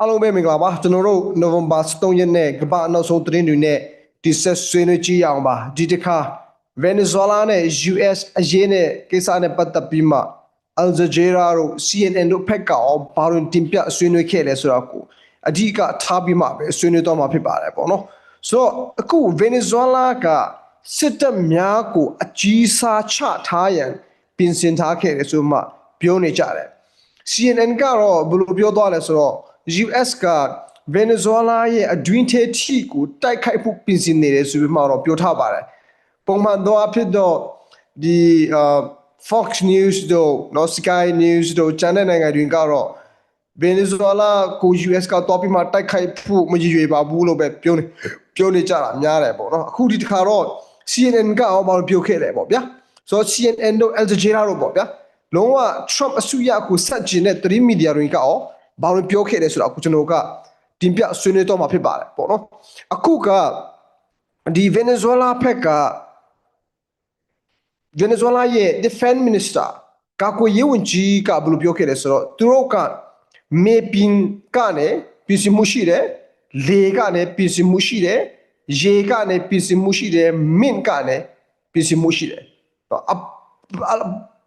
အားလုံးပဲမင်္ဂလာပါကျွန်တော်တို့နိုဝင်ဘာ3ရက်နေ့ကမ္ဘာနောက်ဆုံးသတင်းတွေနဲ့ဒီဆက်ဆွေးနွေးကြည့်ရအောင်ပါဒီတစ်ခါ Venezuela နဲ့ US အရေးနဲ့ကိစ္စနဲ့ပတ်သက်ပြီးမှ Al Jazeera တို့ CNN တို့ဖက်ကရောဘာလို့တင်ပြဆွေးနွေးခဲ့လဲဆိုတော့ကိုအဓိကထားပြီးမှပဲဆွေးနွေးတော့မှာဖြစ်ပါတယ်ပေါ့နော်ဆိုတော့အခု Venezuela ကစစ်တပ်များကိုအကြီးစားချထားရန်ပြင်ဆင်ထားခဲ့တယ်ဆိုမှပြောနေကြတယ် CNN ကတော့ဘယ်လိုပြောသွားလဲဆိုတော့ US က Venezuela ရဲ့အတွင်းထဲထိကိုတိုက်ခိုက်ဖို့ပြင်ဆင်နေတယ်ဆိုပြီးမှတော့ပြောထားပါတယ်ပုံမှန်တော့အဖြစ်တော့ဒီအာ Fox News တို့ No Sky News တို့ channel နိုင်ငံတွေကတော့ Venezuela ကို US ကတော့ပြီးမှတိုက်ခိုက်ဖို့မရည်ရွယ်ပါဘူးလို့ပဲပြောနေပြောနေကြတာများတယ်ပေါ့နော်အခုဒီတစ်ခါတော့ CNN ကရောဘာလို့ပြောခဲ့လဲပေါ့ဗျာဆိုတော့ CNN တို့ Al Jazeera တို့ပေါ့ဗျာလုံးဝ Trump အစိုးရကိုဆက်ကျင်တဲ့သတင်းမီဒီယာတွေကရော ဘာလို့ပြောခဲ့လဲဆိုတော့အခုကျွန်တော်ကတင်ပြဆွေးနွေးတော့မှာဖြစ်ပါတယ်ပေါ့နော်အခုကဒီ Venezuela ဖက်က Venezuela ရဲ့ Defense Minister ကာကွယ်ရေးဝန်ကြီးကဘယ်လိုပြောခဲ့လဲဆိုတော့သူတို့ကမေပင်ကနေပြည်စမှုရှိတယ်လေကနေပြည်စမှုရှိတယ်ရေကနေပြည်စမှုရှိတယ်မင်းကနေပြည်စမှုရှိတယ်တော့အ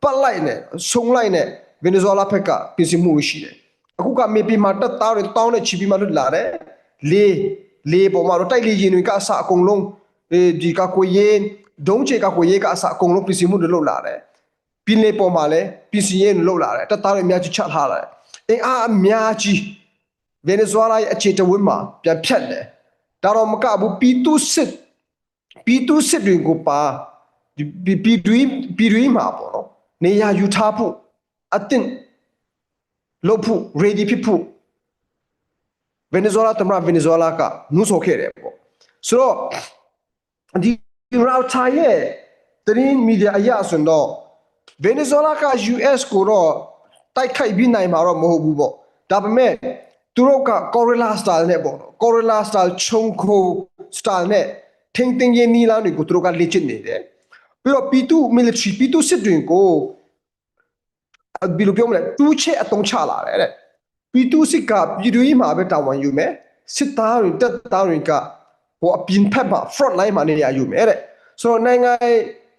ပတ်လိုက်နဲ့ဆုံလိုက်နဲ့ Venezuela ဖက်ကပြည်စမှုရှိတယ် အခုကမေပင်မှာတက်သားတွေတောင်းတဲ့ချီပြီးမှလွတ်လာတယ်လေလေပေါ်မှာတော့တိုက်လေရင်တွေကအစအကုန်လုံးဒီကာကွယ်ရေးဒုံးချေကာကွယ်ရေးကအစအကုန်လုံးပြည်စမှုတွေလွတ်လာတယ်ပင်လေပေါ်မှာလည်းပြည်စရေးလွတ်လာတယ်တက်သားတွေအများကြီးချထားလာတယ်အင်အားအများကြီးဗင်နီဇွဲလားရဲ့အခြေတဝင်းမှာပြန်ဖြတ်တယ်ဒါတော့မကဘူးပီတူစစ်ပီတူစစ်တွေကိုပါဒီပီတွီပီတွီမှာပေါ့နော်နေရာယူထားဖို့အတင်း လုပ်ဖို့ ready ဖြစ်ဖို့ဗင်နီဇွဲလားတမန်ဗင်နီဇွဲလားကနှုတ်ဆော်ခဲ့တယ်ပေါ့ဆိုတော့ဒီ router ရဲ့သတင်းမီဒီယာအရဆိုတော့ဗင်နီဇွဲလားက US ကိုတော့တိုက်ခိုက်ပြီးနိုင်မှာတော့မဟုတ်ဘူးပေါ့ဒါပေမဲ့သူတို့က Corella style နဲ့ပေါ့နော် Corella style ခြုံခို style နဲ့ထင်းတင်းရင်းနီလာတွေကိုသူတို့ကလေ့ကျင့်နေတယ်ပြီးတော့ P2 military P2 စစ်တွေကို ဘယ်လိုပြောမလဲတူးချက်အတုံးချလာတယ်တဲ့ P2 စစ်ကပြည်တွင်းမှာပဲတာဝန်ယူမယ်စစ်သားတွေတပ်သားတွေကဟိုအပြင်ဖက်မှာ front line မှာနေရယူမယ်တဲ့ဆိုတော့နိုင်ငံ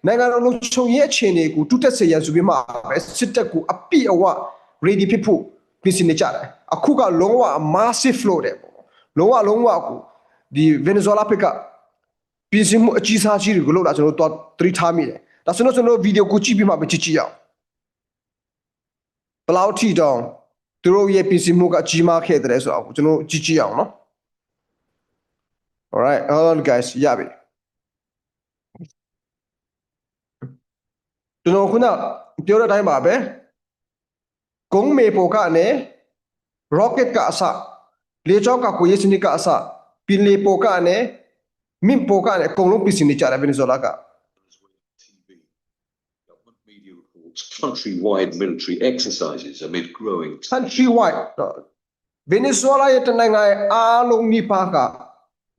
နိုင်ငံတော်လုံခြုံရေးအခြေအနေကိုတူတက်စေရန်ဆိုပြီးမှပဲစစ်တပ်ကိုအပြည့်အဝ ready ဖြစ်ဖို့ပြင်ဆင်နေကြတယ်အခုကလုံးဝ massive flow တယ်ပေါ့လုံးဝလုံးဝကိုဒီ Venezuela ဖက်ကပြင်ဆင်မှုအကြီးစားကြီးတွေကိုလုပ်လာကျွန်တော်တို့သတိထားမိတယ်ဒါဆိုတော့ကျွန်တော်ဗီဒီယိုကိုကြည့်ပြီးမှပဲကြည့်ကြည့်ရအောင် ဘယ်လောက်ထိတောင်သူတို့ရဲ့ပြင်ဆင်မှုကအကြီးမားခဲ့တယ်ဆိုတော့ကျွန်တော်ကြည့်ကြည့်အောင်နော် Alright hold on guys ရပြီကျွန်တော်ခုနပြောတဲ့အတိုင်းပါပဲကုန်းမေပေါ်ကနေ rocket ကအစလေကြောင်းကကိုရေးစနစ်ကအစပင်လေပေါ်ကနေမင်းပေါ်ကနေအကုန်လုံးပြင်ဆင်နေကြတယ်ဗင်နီဇွဲလားက countrywide military exercises amid growing countrywide ဗင်နီဇွဲလားရဲ့တနိုင်ငံရဲ့အားလုံးနိပါက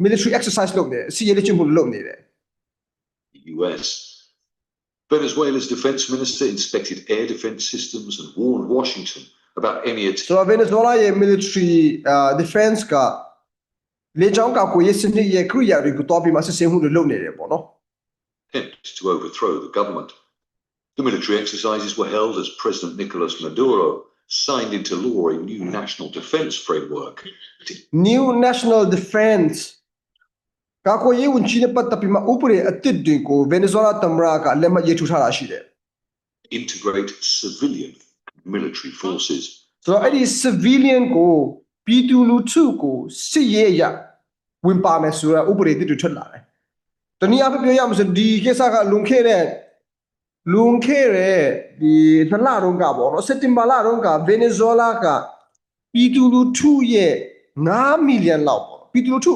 military exercise လုပ်နေတယ်စီရေးလေ့ကျင့်မှုလုပ်နေတယ် the US. Venezuela's defense minister inspected air defense systems and warned Washington about any so Venezuela ရဲ့ military uh, defense ကလေကြောင်းကကိုရေးစနစ်ရဲ့ခရိယာတွေကိုတောပြီးမှစစ်ဆေးမှုတွေလုပ်နေတယ်ပေါ့နော် attempt to overthrow the government. The military exercises were held as President Nicolas Maduro signed into law a new national defense framework to new national defense ကာကွယ်ရေးဝန်ကြီးနဲ့ပတ်သက်ပြီးမှဥပဒေအသစ်တွေကို Venezuela သမ္မတကလက်မှတ်ရေးထိုးထားတာရှိတယ် integrate civilian military forces. ဆိုတော့အဲ့ဒီ civilian ကိုပြည်သူလူထုကိုစစ်ရေးအရဝင်ပါမယ်ဆိုတာဥပဒေအသစ်တွေထွက်လာတယ်။တနည်းအားဖြင့်ပြောရမလို့ဒီကိစ္စကလွန်ခဲ့တဲ့ လွန်ခဲ့တဲ့ဒီနှစ်လတုန်းကပေါ့နော်စက်တင်ဘာလတုန်းက Venezuela ကပြည်သူလူထုရဲ့9 million လောက်ပေါ့ပြည်သူလူထု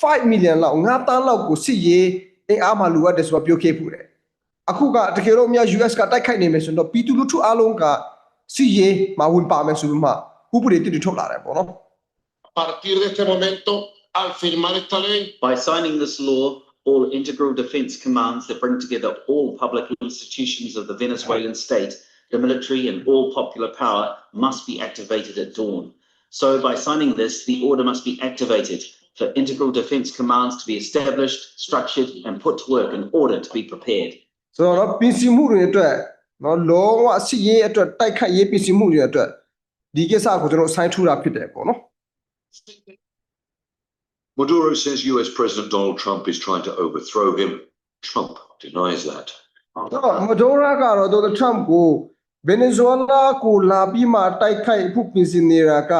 5 million လောက်9တန်းလောက်ကိုစစ်ရေးအင်အားမှလိုအပ်တယ်ဆိုတော့ပြောခဲ့ဖူးတယ်။အခုကတကယ်တော့မြ US ကတိုက်ခိုက်နေမယ်ဆိုတော့ပြည်သူလူထုအားလုံးကစစ်ရေးမှာဝင်ပါမယ်ဆိုပြီးမှဥပဒေအသစ်တွေထုတ်လာတယ်ပေါ့နော် A partir de este momento, al firmar esta ley, By signing this law, all integral defense commands that bring together all public institutions of the Venezuelan state, the military and all popular power must be activated at dawn. So by signing this, the order must be activated for integral defence commands to be established, structured and put to work in order to be prepared. ဆိုတော့နော်ပြင်ဆင်မှုတွေအတွက်နော်လုံးဝအစီရေးအတွက်တိုက်ခိုက်ရေးပြင်ဆင်မှုတွေအတွက်ဒီကိစ္စကိုကျွန်တော်ဆိုင်းထူတာဖြစ်တယ်ပေါ့နော် Maduro says US President Donald Trump is trying to overthrow him. Trump denies that. တော့မဒိုရာကတော့ဒေါ်နယ်ထရမ့်ကိုဗင်နီဇွဲလားကိုလာပြီးမှတိုက်ခိုက်ဖို့ပြင်ဆင်နေတာက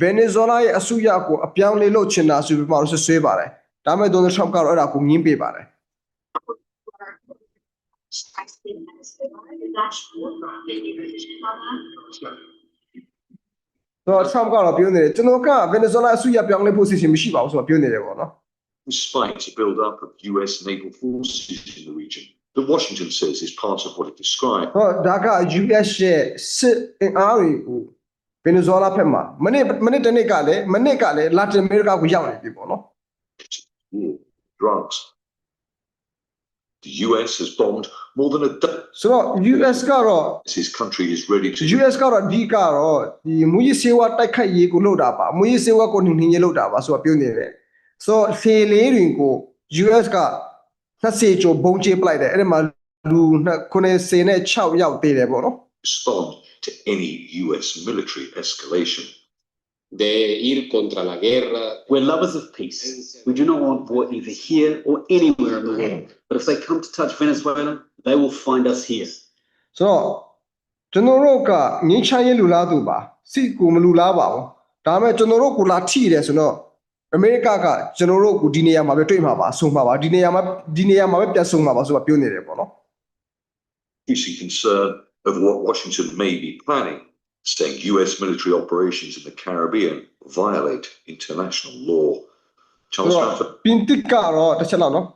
ဗင်နီဇွဲလားရဲ့အစုရကိုအပြောင်းလဲလုပ်ချင်တာဆိုပြီးမှတော့ဆွဆွဲပါတယ်ဒါပေမဲ့ဒေါ်နယ်ထရမ့်ကတော့အဲ့ဒါကိုငင်းပေးပါတယ် တော့ထ ရမ့်ကတော့ပြောနေတယ်ကျွန်တော်ကဗင်နီဇွဲလားအစုရပြောင်းလဲဖို့စီစဉ်မရှိပါဘူးဆိုတော့ပြောနေတယ်ပေါ့နော် Despite a build-up of US naval forces in the region that Washington says is part of what it described တော့ဒါက US ရဲ့စစ်အင်အားတွေကိုဗင်နီဇွဲလားဖက်မှာမနေ့မနေ့တနေ့ကလည်းမနေ့ကလည်းလာတင်အမေရိကကိုရောက်နေပြီပေါ့နော် war, drugs. The US has bombed more than a dozen. ဆိုတော့ US ကတော့ His country is ready to US ကတော့အဓိကတော့ဒီမူရစေဝါတိုက်ခိုက်ရေးကိုလုပ်တာပါမူရစေဝါကိုနှင်းနှင်းရေးလုပ်တာပါဆိုတော့ပြောနေတယ်ဆိုတော့ဖေလေးတွေကို US ကသက်စေချိုဘုံချေပလိုက်တယ်အဲ့ဒီမှာလူ90နဲ့6ယောက်သေးတယ်ပေါ့နော် respond to any US military escalation. de ir contra la guerra. We're lovers of peace. We do not want war either here or anywhere in the world. But if they come to touch Venezuela, they will find us here. ဆိုတော့ကျွန်တော်တို့ကငင်းချမ်းရေးလူလားသူပါစစ်ကိုမလူလားပါဘူးဒါပေမဲ့ကျွန်တော်တို့ကိုလာထိတယ်ဆိုတော့အမေရိကကကျွန်တော်တို့ကိုဒီနေရာမှာပဲတွေ့မှာပါဆုံမှာပါဒီနေရာမှာဒီနေရာမှာပဲပြန်ဆုံမှာပါဆိုတော့ပြောနေတယ်ပေါ့နော် increasing concern over what Washington may be planning, saying US military operations in the Caribbean violate international law. ဆို Charles တော့ Stratford, ပြင်တစ်ကတော့တစ်ချက်လောက်နော်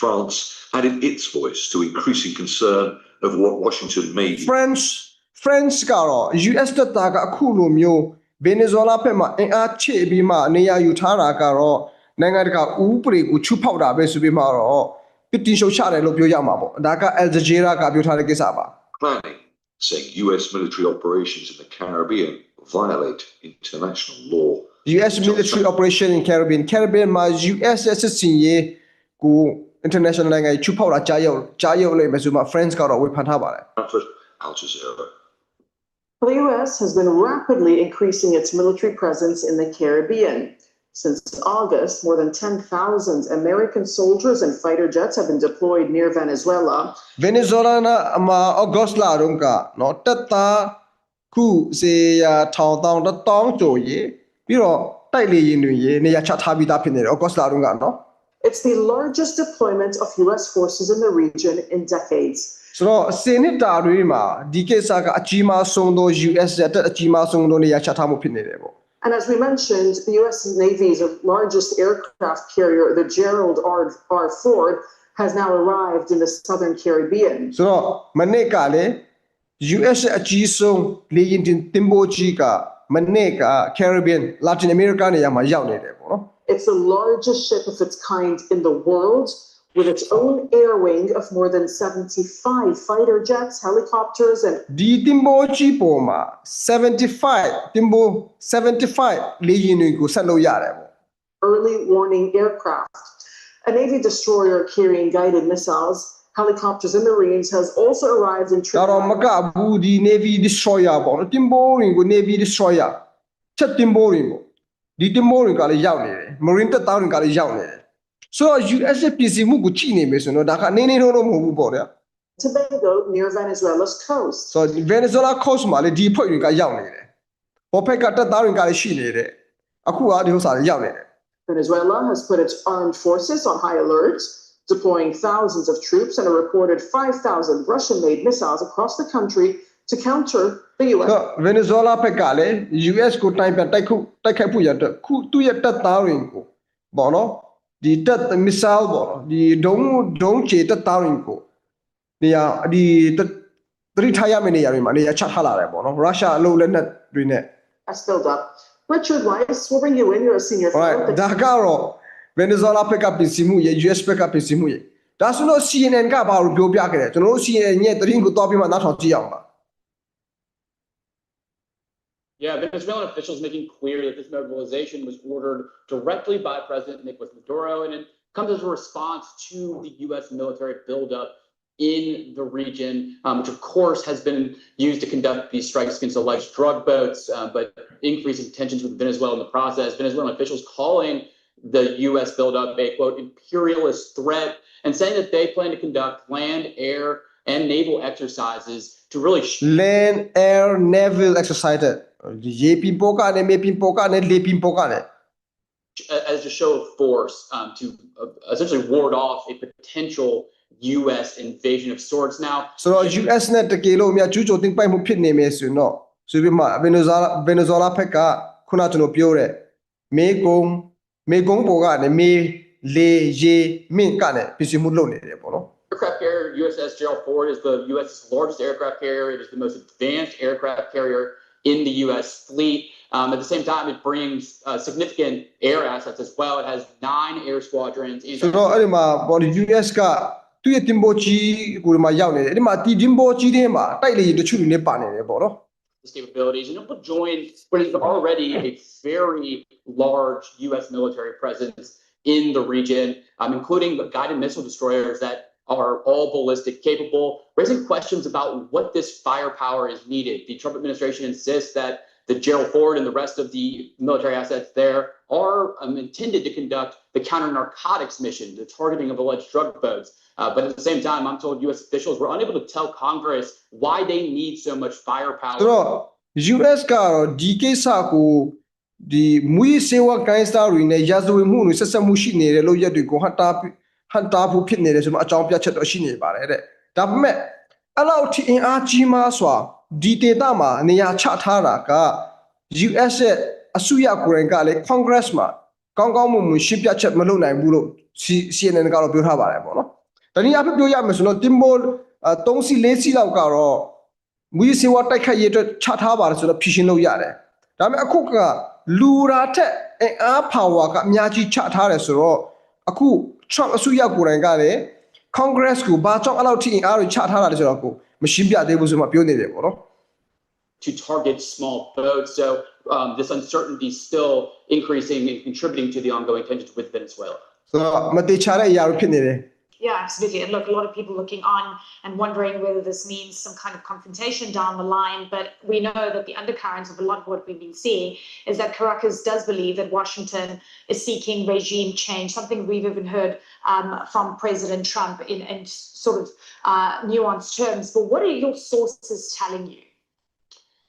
France added its voice to increasing concern over what Washington may be French French ကတော့ US တပ်သားကအခုလိုမျိုးဗင်နီဇွဲလားဘက်မှာအင်အားချေပြီးမှနေရာယူထားတာကတော့နိုင်ငံတကာဥပဒေကိုချူဖောက်တာပဲဆိုပြီးမှတော့ပစ်တင်ရှုတ်ချတယ်လို့ပြောရမှာပေါ့ဒါက Al Jazeera ကပြောထားတဲ့ကိစ္စပါ planning, saying US military operations in the Caribbean violate international law. US military operation in Caribbean Caribbean မှာ US ရဲ့စစ်စင်ရေးကို international နိုင်ငံကြီးချူဖောက်တာကြားရောက်ကြားရောက်လိမ့်မယ်ဆိုမှ France ကတော့ဝေဖန်ထားပါတယ် Stratford, Al Jazeera. The U.S. has been rapidly increasing its military presence in the Caribbean. Since August, more than 10,000 American soldiers and fighter jets have been deployed near Venezuela. Venezuela နာအမှာ August လတုန်းကနော်တက်သားခုစေရာထောင်တောင်တစ်တောင်းကျော်ရေပြီးတော့တိုက်လေရင်တွေရေနေရာချထားပြီးသားဖြစ်နေတယ် August လတုန်းကနော် It's the largest deployment of U.S. forces in the region in decades. ဆိုတော့စင်နစ်တာတွေမှာဒီကိစ္စကအကြီးမားဆုံးသော US ရဲ့တက်အကြီးမားဆုံးသောနေရာချထားမှုဖြစ်နေတယ်ပေါ့ And as we mentioned, the U.S. Navy's largest aircraft carrier, the Gerald R. R. Ford, has now arrived in the southern Caribbean. ဆိုတော့မနေ့ကလည်း US ရဲ့အကြီးဆုံးလေယာဉ်တင်တင်ပို့ကြီးကမနေ့က Caribbean Latin America နေရာမှာရောက်နေတယ်ပေါ့နော် It's the largest ship of its kind in the world, with its own air wing of more than 75 fighter jets, helicopters, and ဒီတင်ပို့ကြီးပေါ်မှာ75တင်ပို့75လေယာဉ်တွေကိုဆက်လုပ်ရတယ်ပေါ့ early warning aircraft. A Navy destroyer carrying guided missiles, helicopters, and marines has also arrived in ဒါတော့မ Trinidad. ကဘူးဒီ Navy destroyer ပေါ့နော်တင်ပို့ရင်ကို Navy destroyer ချက်တင်ပို့ရင်ပေါ့ဒီတင်ပို့ရင်ကလည်းရောက်နေတယ် Marine တပ်သားတွေကလည်းရောက်နေတယ် ဆိုတော့ US ရဲ့ပြည်စီမှုကိုကြည့်နေမယ်ဆိုတော့ဒါကအနည်းနည်းတော့မဟုတ်ဘူးပေါ့ဗျာ Tobago near Venezuela's coast. ဆိုတော့ Venezuela coast မှာလည်းဒီအဖွဲ့တွေကရောက်နေတယ်ဘောဖက်ကတပ်သားတွေကလည်းရှိနေတယ်အခုကဒီဥစ္စာတွေရောက်နေတယ် Venezuela has put its armed forces on high alert, deploying thousands of troops and a reported 5,000 Russian made missiles across the country to counter the U.S. တော့ Venezuela ဘက်ကလည်း US ကိုတိုင်ပြန်တိုက်ခုတိုက်ခိုက်ဖို့ရတဲ့ခုသူ့ရဲ့တပ်သားတွေကိုပေါ့နော် ဒီတပ် missile ပေါ့နော်ဒီဒုံးဒုံးချေတပ်သားတွေကိုနေရာဒီတသတိထားရမယ့်နေရာတွေမှာနေရာချထားလာတယ်ပေါ့နော်ရုရှားအလုပ်လက်နက်တွေနဲ့ has filled up. Richard Weiss will bring you in. You're a senior fellow. right at the ဒါကတော့ Venezuela ဘက်ကပြင်ဆင်မှုရဲ့ US ဘက်ကပြင်ဆင်မှုရဲ့ဒါဆိုတော့ CNN ကဘာလို့ပြောပြခဲ့တယ်ကျွန်တော်တို့ CNN ရဲ့သတင်းကိုတောက်ပြီးမှနောက်ထောင်ကြည့်အောင်ပါ Yeah, Venezuelan officials making clear that this mobilization was ordered directly by President Nicolas Maduro, and it comes as a response to the U.S. military buildup in the region, um, which of course has been used to conduct these strikes against alleged drug boats, uh, but increasing tensions with Venezuela in the process. Venezuelan officials calling the U.S. buildup a quote imperialist threat and saying that they plan to conduct land, air, and naval exercises to really land air naval exercise တဲ့ ရေပြင်ပေါ်ကနေမြေပြင်ပေါ်ကနေလေပြင်ပေါ်ကနေ as a show of force um, to uh, essentially ward off a potential U.S. invasion of sorts. Now, ဆိုတော့ US နဲ့တကယ်လို့အများကျူးကျော်တင်ပိုက်မှုဖြစ်နေမယ်ဆိုရင်တော့ဆိုပြီးမှ Venezuela Venezuela ဘက်ကခုနကျွန်တော်ပြောတဲ့မေကုံမေကုံပေါ်ကနေမေလေရေမင်းကနေပြည်စီမှုလုပ်နေတယ်ပေါ့နော် aircraft carrier USS Gerald Ford is the U.S.'s largest aircraft carrier. It is the most advanced aircraft carrier in the U.S. fleet. Um, at the same time, it brings uh, significant air assets as well. It has nine air squadrons. ဆိုတော့အဲ့ဒီမှာဘော် US ကသူ့ရဲ့တင်ပိုကြီးကိုဒီမှာရောက်နေတယ်အဲ့ဒီမှာဒီတင်ပိုကြီးတွေမှာတိုက်လေတချို့တွေနဲ့ပါနေတယ်ပေါ့နော် its capabilities, and it will join what is already a very large U.S. military presence in the region, um, including the guided missile destroyers that are all ballistic capable, raising questions about what this firepower is needed. The Trump administration insists that the Gerald Ford and the rest of the military assets there are um, intended to conduct the counter narcotics mission, the targeting of alleged drug boats. Uh, but at the same time, I'm told U.S. officials were unable to tell Congress why they need so much firepower. ဆိုတော့ US ကတော့ဒီကိစ္စကိုဒီမွေးစေဝကိုင်းစတာတွေနဲ့ရာဇဝတ်မှုတွေဆက်ဆက်မှုရှိနေတဲ့လို့ရက်တွေကိုဟန်တာ ဟန်တာဖို့ဖြစ်နေတယ်ဆိုမှအကြောင်းပြချက်တော့ရှိနေပါတယ်တဲ့ဒါပေမဲ့အဲ့လောက်ထိအင်အားကြီးမားစွာဒီဒေတာမှာနေရာချထားတာက US ရဲ့အစုရကိုယ်တိုင်ကလည်း Congress မှာကောင်းကောင်းမွန်မွန်ရှင်းပြချက်မလုပ်နိုင်ဘူးလို့ CNN ကတော့ပြောထားပါတယ်ပေါ့နော်။တနည်းအားဖြင့်ပြောရမယ်ဆိုတော့ Timbol 3စီ4စီလောက်ကတော့မူရစီဝါတိုက်ခတ်ရေးအတွက်ချထားပါတယ်ဆိုတော့ဖြည့်ရှင်းလို့ရတယ်။ဒါပေမဲ့အခုကလူရာထက်အင်အား power ကအများကြီးချထားတယ်ဆိုတော့အခု Trump အစိုးရကိုယ်တိုင်ကလည်း Congress ကိုဘာကြောင့်အဲ့လောက်ထိအင်အားတွေချထားတာလဲဆိုတော့ကိုမရှင်းပြသေးဘူးဆိုမှပြောနေတယ်ပေါ့နော် to target small boats. So um, this uncertainty is still increasing and contributing to the ongoing tensions with Venezuela. ။ဆိုတော့မတေချာတဲ့အရာတွေဖြစ်နေတယ် Yeah, absolutely. And look, a lot of people looking on and wondering whether this means some kind of confrontation down the line. But we know that the undercurrents of a lot of what we've been seeing is that Caracas does believe that Washington is seeking regime change, something we've even heard um, from President Trump in, in sort of uh, nuanced terms. But what are your sources telling you?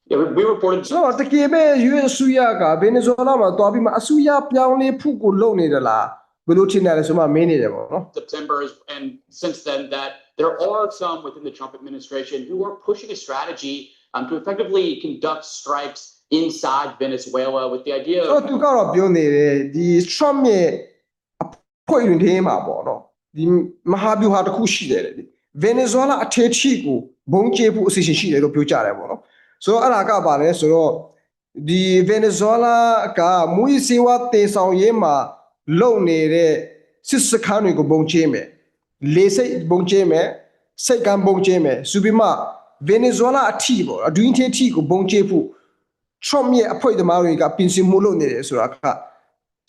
Yeah, we, we reported ဆိုတော့တကယ်ပဲ US အစိုးရကဗင်နီဇွဲလားမှာတွားပြီးမှအစိုးရပြောင်းလဲဖို့ကိုလုပ်နေတယ်လား ဘယ်လိုထင်တယ်လဲဆိုမှမင်းနေတယ်ပေါ့နော် September is- and since then that there are some within the Trump administration who are pushing a strategy um, to effectively conduct strikes inside Venezuela with the idea ဆိုတော့ of သူကတော့ပြောနေတယ်ဒီ Trump ရဲ့အဖွဲ့ဝင်တွေမှာပေါ့နော်ဒီမဟာဗျူဟာတစ်ခုရှိတယ်လေဒီ Venezuela အထက်ထိကိုဘုံကျဲဖို့အစီအစဉ်ရှိတယ်လို့ပြောကြတယ်ပေါ့နော်ဆိုတော့အဲ့ဒါကပါလဲဆိုတော့ဒီ Venezuela ကမူစီဝါတေဆောင်ရေးမှာ လုံနေတဲ့စစ်စခန်းတွေကိုဘုံကျဲမယ်လေစိတ်ဘုံကျဲမယ်စိတ်ကံဘုံကျဲမယ်ဆိုပြီးမှ Venezuela အထိပေါ့အတွင်းထဲထိကိုဘုံကျဲဖို့ Trump ရဲ့အဖွဲ့သမားတွေကပြင်ဆင်မှုလုပ်နေတယ်ဆိုတာက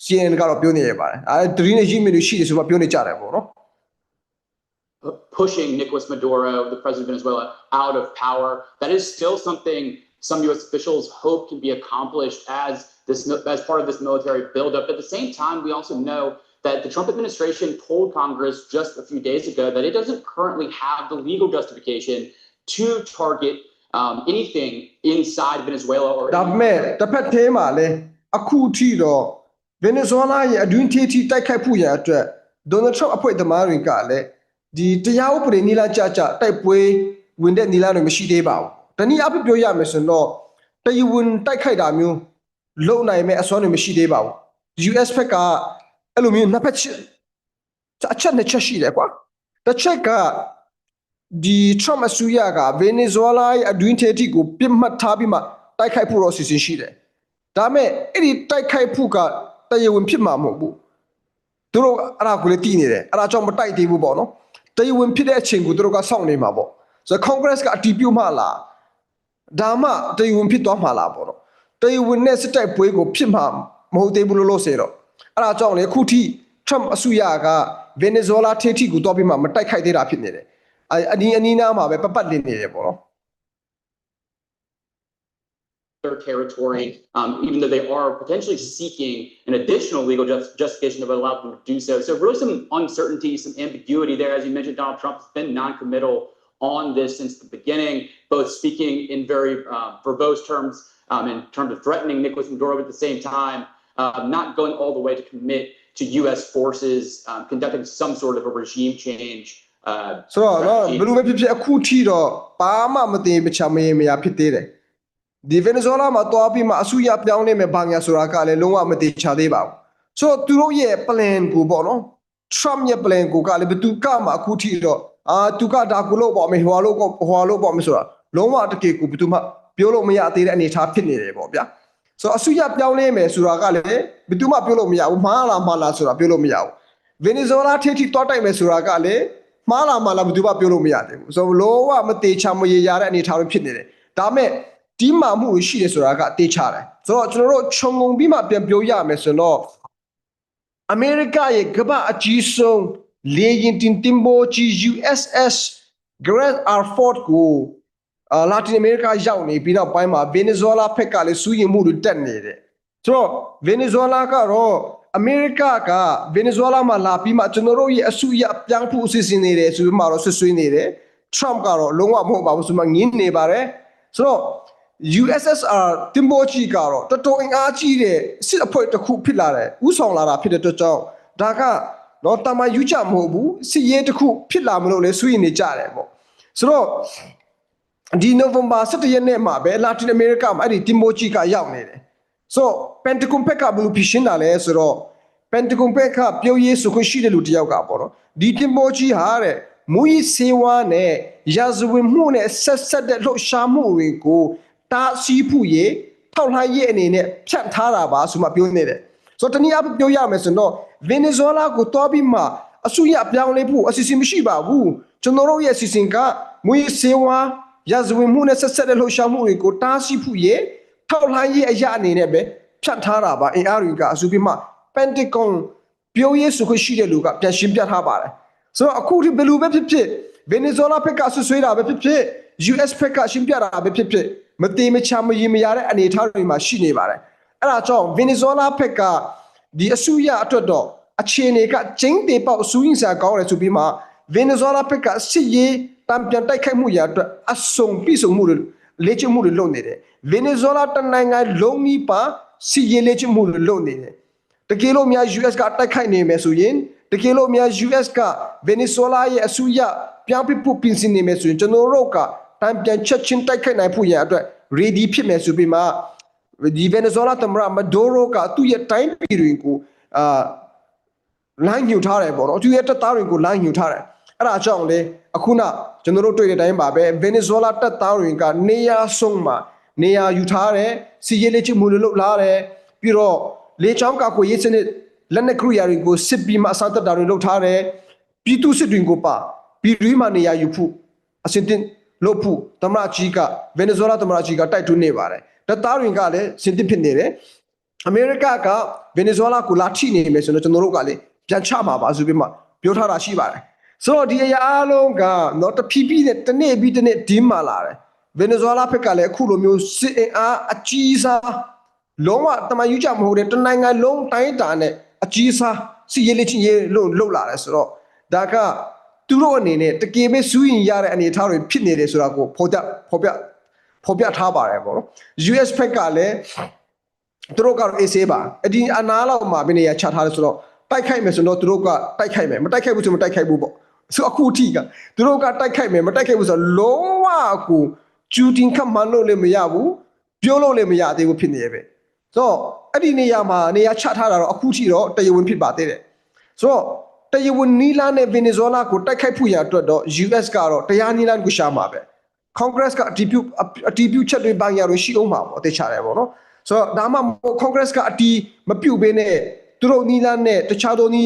CNN ကတော့ပြောနေရပါတယ်အဲတရင်နဲ့ရေးမြစ်တွေရှိတယ်ဆိုမှပြောနေကြတယ်ပေါ့နော် pushing Nicolas Maduro, the president of Venezuela, out of power. That is still something some U.S. officials hope can be accomplished as this as part of this military buildup. At the same time, we also know that the Trump administration told Congress just a few days ago that it doesn't currently have the legal justification to target um, anything inside Venezuela or ဒါပေမဲ့တစ်ဖက်သေးမှာလဲအခုထိတော့ Venezuela ရဲ့အတွင်းထဲထိတိုက်ခိုက်ဖို့ရအတွက် Donald Trump အဖွဲ့သမားတွေကလည်းဒီတရားဥပဒေနီလာကြကြတိုက်ပွဲဝင်တဲ့နီလာတွေမရှိသေးပါဘူး။တနည်းအားဖြင့်ပြောရမယ်ဆိုတော့တရားဝင်တိုက်ခိုက်တာမျိုး လုံနိုင်မဲ့အစွမ်းတွေမရှိသေးပါဘူး။ US ဘက်ကအဲ့လိုမျိုးနှစ်ဖက်ချက်အချက်နှစ်ချက်ရှိတယ်ကွာ။တစ်ချက်ကဒီ Trump အစိုးရက Venezuela ရဲ့အတွင်းထဲထိကိုပြစ်မှတ်ထားပြီးမှတိုက်ခိုက်ဖို့တော့အစီအစဉ်ရှိတယ်။ဒါပေမဲ့အဲ့ဒီတိုက်ခိုက်ဖို့ကတရားဝင်ဖြစ်မှာမဟုတ်ဘူး။သူတို့အဲ့ဒါကိုလည်းတည်နေတယ်။အဲ့ဒါကြောင့်မတိုက်သေးဘူးပေါ့နော်။တရားဝင်ဖြစ်တဲ့အချိန်ကိုသူတို့ကစောင့်နေမှာပေါ့။ဆိုတော့ Congress ကအတည်ပြုမှလား။ဒါမှတရားဝင်ဖြစ်သွားမှာလားပေါ့နော်။ တရားဝင်နဲ့စစ်တိုက်ပွဲကိုဖြစ်မှာမဟုတ်သေးဘူးလို့လို့ဆိုတော့အဲ့ဒါကြောင့်လေအခုထိ Trump အစိုးရက Venezuela ထိထိကိုတော့ပြီးမှမတိုက်ခိုက်သေးတာဖြစ်နေတယ်အအနီးအနီးနားမှာပဲပပတ်လင်းနေတယ်ပေါ့နော် their territory, um, even though they are potentially seeking an additional legal just, justification that would allow them to do so. So really some uncertainty, some ambiguity there. As you mentioned, Donald Trump has been non-committal on this since the beginning, both speaking in very uh, verbose terms, um, in terms of threatening Nicolas Maduro at the same time, uh, not going all the way to commit to U.S. forces, um, conducting some sort of a regime change. Uh, ဆိုတော့နော်ဘယ်လိုပဲဖြစ်ဖြစ်အခုထိတော့ဘာမှမသိမချမရင်မရဖြစ်သေးတယ်ဒီ Venezuela မှာတွားပြီးမှအစိုးရပြောင်းလဲမယ်ဘာညာဆိုတာကလည်းလုံးဝမသိချသေးပါဘူးဆိုတော့သူတို့ရဲ့ plan ကိုပေါ့နော် Trump ရဲ့ plan ကိုကလည်းဘယ်သူကမှအခုထိတော့ အာသူကဒါကိုလို့ပေါ့မယ်ဟွာလို့ဟွာလို့ပေါ့မယ်ဆိုတာလုံးဝတကယ်ကိုဘယ်သူမှပြောလို့မရသေးတဲ့အနေအထားဖြစ်နေတယ်ပေါ့ဗျာဆိုတော့အစိုးရပြောင်းလဲမယ်ဆိုတာကလည်းဘယ်သူမှပြောလို့မရဘူးမှားလားမှားလားဆိုတာပြောလို့မရဘူး Venezuela ထိထိတွားတိုက်မယ်ဆိုတာကလည်းမှားလားမှားလားဘယ်သူမှပြောလို့မရသေးဘူးဆိုတော့လုံးဝမသေးချာမရေရတဲ့အနေအထားတွေဖြစ်နေတယ်ဒါမဲ့ဒီမှမှုရှိတယ်ဆိုတာကအသေးချတယ်ဆိုတော့ကျွန်တော်တို့ခြုံငုံပြီးမှပြန်ပြောရမယ်ဆိုတော့အမေရိကရဲ့ကမ္ဘာအကြီးဆုံး လေယာဉ်တင်တင်ပို့ကြီး USS Gerald R. Ford ကိုအာလာတင်အမေရိကရောက်နေပြီးတော့ပိုင်းမှာ Venezuela ဖက်ကလည်းစူးရင်မှုတွေတက်နေတယ်ဆိုတော့ Venezuela ကတော့အမေရိကက Venezuela မှာလာပြီးမှကျွန်တော်တို့ရဲ့အစုရပြောင်းဖို့အစီအစဉ်နေတယ်ဆိုပြီးမှတော့ဆွဆွေးနေတယ် Trump ကတော့လုံးဝမဟုတ်ပါဘူးဆိုမှငင်းနေပါတယ်ဆိုတော့ USSR တင်ပို့ကြီးကတော့တော်တော်အင်အားကြီးတဲ့စစ်အဖွဲ့တစ်ခုဖြစ်လာတယ်ဥဆောင်လာတာဖြစ်တဲ့အတွက်ကြောင့်ဒါက တော့တာမန်ယူကြမဟုတ်ဘူးစစ်ရေးတစ်ခုဖြစ်လာမလို့လဲဆွေးနေကြတယ်ပေါ့ဆိုတော့ဒီနိုဝင်ဘာ17ရက်နေ့မှာပဲလာတင်အမေရိကမှာအဲ့ဒီတင်ပို့ကြီးကရောက်နေတယ်ဆိုပန်တဂွန်ဘက်ကဘယ်လိုဖြစ်ရှင်းတာလဲဆိုတော့ပန်တဂွန်ဘက်ကပြောရေးဆိုခွင့်ရှိတဲ့လူတစ်ယောက်ကပေါ့နော်ဒီတင်ပို့ကြီးဟာတဲ့မူကြီးစေဝါနဲ့ရာဇဝင်မှုနဲ့ဆက်ဆက်တဲ့လှုပ်ရှားမှုတွေကိုတားဆီးဖို့ရေထောက်လှမ်းရေးအနေနဲ့ဖြန့်ထားတာပါဆိုမှပြောနေတယ်ဆိုတော့တနည်းအားဖြင့်ပြောရမယ်ဆိုတော့ Venezuela ကိုတွားပြီးမှအစိုးရပြောင်းလဲဖို့အစီအစဉ်မရှိပါဘူးကျွန်တော်တို့ရဲ့အစီအစဉ်ကမူကြီးစေဝါရာဇဝင်မှုနဲ့ဆက်ဆက်တဲ့လှုပ်ရှားမှုတွေကိုတားဆီးဖို့ရေထောက်လှမ်းရေးအရာအနေနဲ့ပဲဖြန့်ထားတာပါအင်အားတွေကအစုပြီးမှ Pentagon ပြောရေးဆိုခွင့်ရှိတဲ့လူကပြန်ရှင်းပြထားပါတယ်ဆိုတော့အခုဒီဘယ်လိုပဲဖြစ်ဖြစ် Venezuela ဘက်ကဆွဆွေးတာပဲဖြစ်ဖြစ် US ဘက်ကရှင်းပြတာပဲဖြစ်ဖြစ်မတိမချမရင်မရတဲ့အနေအထားတွေမှာရှိနေပါတယ်အဲ့ဒါကြောင့် Venezuela ဘက်က ဒီအစိုးရအတွက်တော့အခြေအနေကကျင်းတေပေါက်အစိုးရစာကောင်းတယ်ဆိုပြီးမှ Venezuela ဘက်ကစစ်ရေးတံပြန်တိုက်ခိုက်မှုရအတွက်အစုံပြည့်စုံမှုတွေလေ့ကျင့်မှုတွေလုပ်နေတယ် Venezuela တနိုင်ငံလုံးနီးပါစစ်ရေးလေ့ကျင့်မှုတွေလုပ်နေတယ်တကယ်လို့များ US ကတိုက်ခိုက်နေမယ်ဆိုရင်တကယ်လို့များ US က Venezuela ရဲ့အစိုးရပြောင်းပြဖို့ပြင်ဆင်နေမယ်ဆိုရင်ကျွန်တော်တို့ကတံပြန်ချက်ချင်းတိုက်ခိုက်နိုင်ဖို့ရန်အတွက် ready ဖြစ်မယ်ဆိုပြီးမှ ဒီ Venezuela သမ္မတ Maduro ကသူ့ရဲ့တိုင်းပြည်တွေကိုအာလိုင်းညှို့ထားတယ်ပေါ့နော်သူရဲ့တပ်သားတွေကိုလိုင်းညှို့ထားတယ်အဲ့ဒါကြောင့်လေအခုနကျွန်တော်တို့တွေ့တဲ့အတိုင်းပါပဲ Venezuela တပ်သားတွေကနေရာဆုံးမှာနေရာယူထားတယ်စီရေးလေးချမှုတွေလုပ်လာတယ်ပြီးတော့လေချောင်းကကိုရေးစနစ်လက်နက်ကရိယာတွေကိုစစ်ပြီးမှအစားတက်တာတွေလုပ်ထားတယ်ပြည်သူစစ်တွေကိုပါပြည်တွင်းမှာနေရာယူဖို့အစင်တင်လုပ်ဖို့သမ္မတကြီးက Venezuela သမ္မတကြီးကတိုက်တွန်းနေပါတယ် တပ်သားတွေကလည်းစင်တင်ဖြစ်နေတယ်အမေရိကကဗင်နီဇွဲလားကိုလာထိနေမယ်ဆိုတော့ကျွန်တော်တို့ကလေပြန်ချမှာပါဆိုပြီးမှပြောထားတာရှိပါတယ်ဆိုတော့ဒီအရာအလုံးကတော့တဖြည်းဖြည်းနဲ့တစ်နေ့ပြီးတစ်နေ့ဒင်းမာလာတယ်ဗင်နီဇွဲလားဘက်ကလည်းအခုလိုမျိုးစစ်အင်အားအကြီးစားလုံးဝတမန်ယူကြမဟုတ်တဲ့တနိုင်ငံလုံးတိုင်းတာနဲ့အကြီးစားစီရေးလေးချင်းရေးလို့လှုပ်လာတယ်ဆိုတော့ဒါကသူတို့အနေနဲ့တကယ်ပဲစူးရင်ရတဲ့အနေအထားတွေဖြစ်နေတယ်ဆိုတာကိုဖော်ပြဖော်ပြ ဖော်ပြထားပါတယ်ပေါ့နော် US ဘက်ကလည်းသူတို့ကတော့အေးဆေးပါအဒီအနာလောက်မှာဘယ်နေရာချထားလဲဆိုတော့တိုက်ခိုက်မယ်ဆိုတော့သူတို့ကတိုက်ခိုက်မယ်မတိုက်ခိုက်ဘူးဆိုမတိုက်ခိုက်ဘူးပေါ့ဆိုအခုအထိကသူတို့ကတိုက်ခိုက်မယ်မတိုက်ခိုက်ဘူးဆိုတော့လုံးဝကိုကျူတင်ခတ်မှန်းလို့လည်းမရဘူးပြောလို့လည်းမရသေးဘူးဖြစ်နေရဲ့ပဲဆိုတော့အဲ့ဒီနေရာမှာနေရာချထားတာတော့အခုထိတော့တရားဝင်ဖြစ်ပါသေးတယ်ဆိုတော့တရားဝင်နီလာနဲ့ဗင်နီဇွဲလားကိုတိုက်ခိုက်ဖို့ရအတွက်တော့ US ကတော့တရားနီလာကိုရှာမှာပဲ Congress ကအတီးပြုအတီးပြုချက်တွေဘန်ရလို့ရှိအောင်မှာပေါ့အသေးချတယ်ပေါ့နော်ဆိုတော့ဒါမှမဟုတ် Congress ကအတီးမပြုတ်ဘဲနဲ့သူတို့နီလန်းနဲ့တခြားသောနီ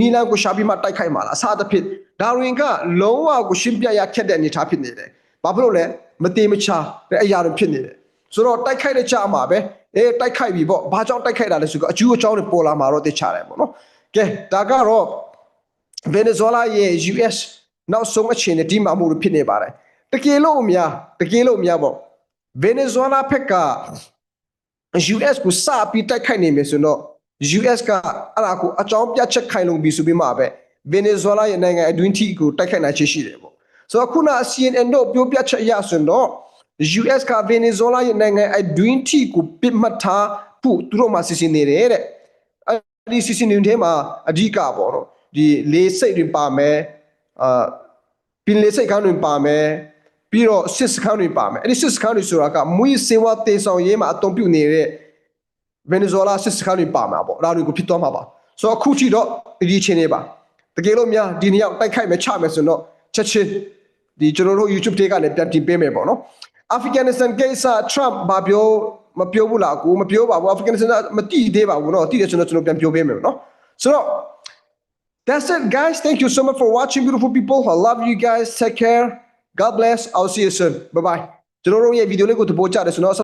နီလန်းကိုရှာပြီးမှတိုက်ခိုက်မှာလားအစားတစ်ဖြစ်ဒါရင်ကလုံးဝကိုရှင်းပြရခက်တဲ့အနေအထားဖြစ်နေတယ်ဘာဖြစ်လို့လဲမတေမချတဲ့အရာတွေဖြစ်နေတယ်ဆိုတော့တိုက်ခိုက်တဲ့ကြမှာပဲအေးတိုက်ခိုက်ပြီပေါ့ဘာကြောင့်တိုက်ခိုက်တာလဲဆိုတော့အကျိုးအကြောင်းတွေပေါ်လာမှာတော့သိချတယ်ပေါ့နော်ကဲဒါကတော့ Venezuela ရဲ့ US နောက်ဆုံးအခြေအနေဒီမှာမှုတွေဖြစ်နေပါတယ် တကယ်လို့အများတကယ်လို့အများပေါ့ Venezuela ဖက်က US ကိုစပြီးတိုက်ခိုက်နေမယ်ဆိုတော့ US ကအဲ့ဒါကိုအကြောင်းပြချက်ခိုင်လုံပြီးဆိုပြီးမှပဲ Venezuela ရဲ့နိုင်ငံအတွင်းထိကိုတိုက်ခိုက်နိုင်ချေရှိတယ်ပေါ့ဆိုတော့ခုန CNN တို့ပြောပြချက်အရဆိုတော့ US က Venezuela ရဲ့နိုင်ငံအတွင်းထိကိုပစ်မှတ်ထားဖို့သူတို့မှစီစဉ်နေတယ်တဲ့အဲ့ဒီစီစဉ်နေတဲ့မှာအဓိကပေါ့နော်ဒီလေစိတ်တွေပါမယ်အာပင်လေစိတ်ကောင်းတွေပါမယ် ပြီးတော့စစ်စခန်းတွေပါမယ်အဲ့ဒီစစ်စခန်းတွေဆိုတာကမွေးစေဝါတင်ဆောင်ရေးမှာအသုံးပြုနေတဲ့ဗင်နီဇွဲလားစစ်စခန်းတွေပါမှာပေါ့အဲ့ဒါတွေကိုဖြစ်သွားမှာပါဆိုတော့အခုထိတော့ဒီချင်းနေပါတကယ်လို့များဒီနေ့ရောက်တိုက်ခိုက်မယ်ချမယ်ဆိုတော့ချက်ချင်းဒီကျွန်တော်တို့ YouTube တွေကနေပြန်တင်ပေးမယ်ပေါ့နော် Afghanistan ကိစ္စ Trump ဘာပြောမပြောဘူးလားကိုမပြောပါဘူး Afghanistan မတည်သေးပါဘူးနော်တည်တယ်ကျွန်တော်ကျွန်တော်ပြန်ပြောပေးမယ်နော်ဆိုတော့ That's it guys thank you so much for watching beautiful people I love you guys take care God bless I'll see you soon bye bye ကျွန်တော်တို့ရဲ့ဗီဒီယိုလေးကိုသဘောကျတယ်ဆိုတော့